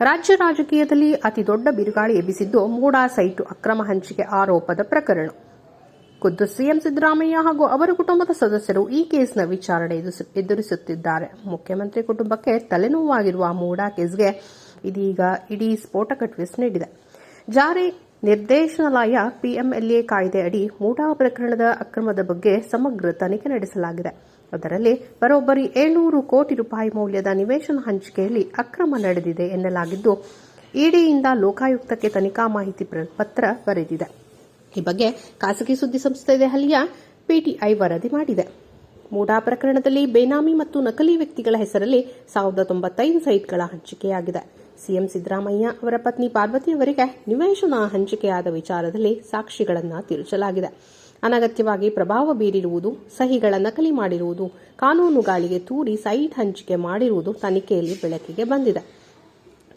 ರಾಜ್ಯ ರಾಜಕೀಯದಲ್ಲಿ ಅತಿ ದೊಡ್ಡ ಬಿರುಗಾಳಿ ಎಬ್ಬಿಸಿದ್ದು ಮೂಡಾ ಸೈಟು ಅಕ್ರಮ ಹಂಚಿಕೆ ಆರೋಪದ ಪ್ರಕರಣ. ಖುದ್ದು ಸಿಎಂ ಸಿದ್ದರಾಮಯ್ಯ ಹಾಗೂ ಅವರ ಕುಟುಂಬದ ಸದಸ್ಯರು ಈ ಕೇಸ್ನ ವಿಚಾರಣೆ ಎದುರಿಸು- ಎದುರಿಸುತ್ತಿದ್ದಾರೆ. ಮುಖ್ಯಮಂತ್ರಿ ಕುಟುಂಬಕ್ಕೆ ತಲೆನೋವಾಗಿರುವ ಮೂಡಾ ಕೇಸ್ಗೆ ಇದೀಗ ಇಡೀ ಸ್ಫೋಟಕ ಟ್ವಿಸ್ಟ್ ನೀಡಿದೆ. ಜಾರಿ ನಿರ್ದೇಶನಾಲಯ ಪಿಎಂಎಲ್ಎ ಕಾಯ್ದೆ ಅಡಿ ಮೂಡಾ ಪ್ರಕರಣದ ಅಕ್ರಮದ ಬಗ್ಗೆ ಸಮಗ್ರ ತನಿಖೆ ನಡೆಸಲಾಗಿದೆ. ಅದರಲ್ಲಿ ಬರೋಬ್ಬರಿ ಏಳ್ನೂರು ಕೋಟಿ ರೂಪಾಯಿ ಮೌಲ್ಯದ ನಿವೇಶನ ಹಂಚಿಕೆಯಲ್ಲಿ ಅಕ್ರಮ ನಡೆದಿದೆ ಎನ್ನಲಾಗಿದ್ದು, ಇಡಿಯಿಂದ ಲೋಕಾಯುಕ್ತಕ್ಕೆ ತನಿಖಾ ಮಾಹಿತಿ ಪತ್ರ ಬರೆದಿದೆ. ಈ ಬಗ್ಗೆ ಖಾಸಗಿ ಸುದ್ದಿ ಸಂಸ್ಥೆ ದೆಹಲಿಯ ಪಿಟಿಐ ವರದಿ ಮಾಡಿದೆ. ಮೂಡಾ ಪ್ರಕರಣದಲ್ಲಿ ಬೇನಾಮಿ ಮತ್ತು ನಕಲಿ ವ್ಯಕ್ತಿಗಳ ಹೆಸರಲ್ಲಿ ಸಾವಿರದ ತೊಂಬತ್ತೈದು ಸೈಟ್ಗಳ ಹಂಚಿಕೆಯಾಗಿದೆ. ಸಿಎಂ ಸಿದ್ದರಾಮಯ್ಯ ಅವರ ಪತ್ನಿ ಪಾರ್ವತಿ ಅವರಿಗೆ ನಿವೇಶನ ಹಂಚಿಕೆಯಾದ ವಿಚಾರದಲ್ಲಿ ಸಾಕ್ಷಿಗಳನ್ನು ತಿರುಚಲಾಗಿದೆ ಅನಗತ್ಯವಾಗಿ ಪ್ರಭಾವ ಬೀರಿರುವುದು, ಸಹಿಗಳ ನಕಲಿ ಮಾಡಿರುವುದು, ಕಾನೂನು ಗಾಳಿಗೆ ತೂರಿ ಸೈಟ್ ಹಂಚಿಕೆ ಮಾಡಿರುವುದು ತನಿಖೆಯಲ್ಲಿ ಬೆಳಕಿಗೆ ಬಂದಿದೆ.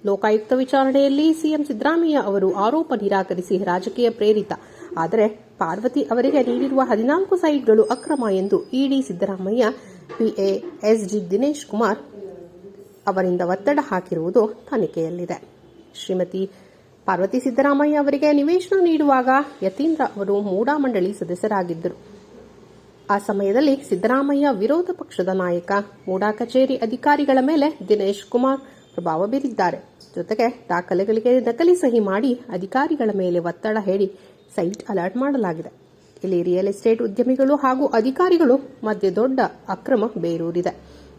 ಲೋಕಾಯುಕ್ತ ವಿಚಾರಣೆಯಲ್ಲಿ ಸಿಎಂ ಸಿದ್ದರಾಮಯ್ಯ ಅವರು ಆರೋಪ ನಿರಾಕರಿಸಿ ರಾಜಕೀಯ ಪ್ರೇರಿತ. ಆದರೆ ಪಾರ್ವತಿ ಅವರಿಗೆ ನೀಡಿರುವ ಹದಿನಾಲ್ಕು ಸೈಟ್ಗಳು ಅಕ್ರಮ ಎಂದು ED Siddaramaiah, PA SG Dinesh Kumar ಅವರಿಂದ ಒತ್ತಡ ಹಾಕಿರುವುದು ತನಿಖೆಯಲ್ಲಿದೆ. ಶ್ರೀಮತಿ ಪಾರ್ವತಿ ಸಿದ್ದರಾಮಯ್ಯ ಅವರಿಗೆ ನಿವೇಶನ ನೀಡುವಾಗ ಯತೀಂದ್ರ ಅವರು ಮೂಡಾ ಮಂಡಳಿ ಸದಸ್ಯರಾಗಿದ್ದರು. ಆ ಸಮಯದಲ್ಲಿ ಸಿದ್ದರಾಮಯ್ಯ ವಿರೋಧ ಪಕ್ಷದ ನಾಯಕ, ಮೂಡಾ ಕಚೇರಿ ಅಧಿಕಾರಿಗಳ ಮೇಲೆ ದಿನೇಶ್ ಕುಮಾರ್ ಪ್ರಭಾವ ಬೀರಿದ್ದಾರೆ. ಜೊತೆಗೆ ದಾಖಲೆಗಳಿಗೆ ನಕಲಿ ಸಹಿ ಮಾಡಿ ಅಧಿಕಾರಿಗಳ ಮೇಲೆ ಒತ್ತಡ ಹೇಳಿ ಸೈಟ್ ಅಲರ್ಟ್ ಮಾಡಲಾಗಿದೆ. ಇಲ್ಲಿ ರಿಯಲ್ ಎಸ್ಟೇಟ್ ಉದ್ಯಮಿಗಳು ಹಾಗೂ ಅಧಿಕಾರಿಗಳು ಮಧ್ಯೆ ದೊಡ್ಡ ಅಕ್ರಮ ಬೇರೂರಿದೆ.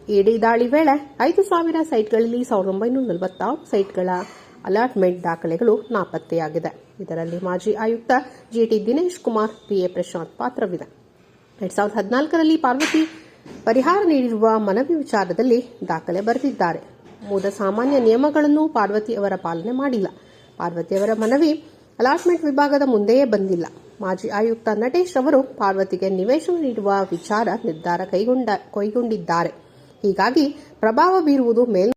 ಇಡಿ ದಾಳಿ ವೇಳೆ ಐದು ಸಾವಿರ ಸೈಟ್ಗಳಲ್ಲಿ ಸಾವಿರದ ಒಂಬೈನೂರ ನಲವತ್ತಾರು ಸೈಟ್ಗಳ ಅಲಾಟ್ಮೆಂಟ್ ದಾಖಲೆಗಳು ನಾಪತ್ತೆಯಾಗಿದೆ. ಇದರಲ್ಲಿ ಮಾಜಿ ಆಯುಕ್ತ ಜಿಟಿ ದಿನೇಶ್ ಕುಮಾರ್ ಪಿಎ ಪ್ರಶಾಂತ್ ಪಾತ್ರವಿದೆ. ಎರಡ್ ಸಾವಿರದ ಹದಿನಾಲ್ಕರಲ್ಲಿ ಪಾರ್ವತಿ ಪರಿಹಾರ ನೀಡಿರುವ ಮನವಿ ವಿಚಾರದಲ್ಲಿ ದಾಖಲೆ ಬರೆದಿದ್ದಾರೆ. ಮೂಲ ಸಾಮಾನ್ಯ ನಿಯಮಗಳನ್ನು ಪಾರ್ವತಿ ಅವರ ಪಾಲನೆ ಮಾಡಿಲ್ಲ. ಪಾರ್ವತಿ ಅವರ ಮನವಿ ಅಲಾಟ್ಮೆಂಟ್ ವಿಭಾಗದ ಮುಂದೆಯೇ ಬಂದಿಲ್ಲ. ಮಾಜಿ ಆಯುಕ್ತ ನಟೇಶ್ ಅವರು ಪಾರ್ವತಿಗೆ ನಿವೇಶನ ನೀಡುವ ವಿಚಾರ ನಿರ್ಧಾರ ಕೈಗೊಂಡ ಕೈಗೊಂಡಿದ್ದಾರೆ. ಹೀಗಾಗಿ ಪ್ರಭಾವ ಬೀರುವುದು ಮೇಲ್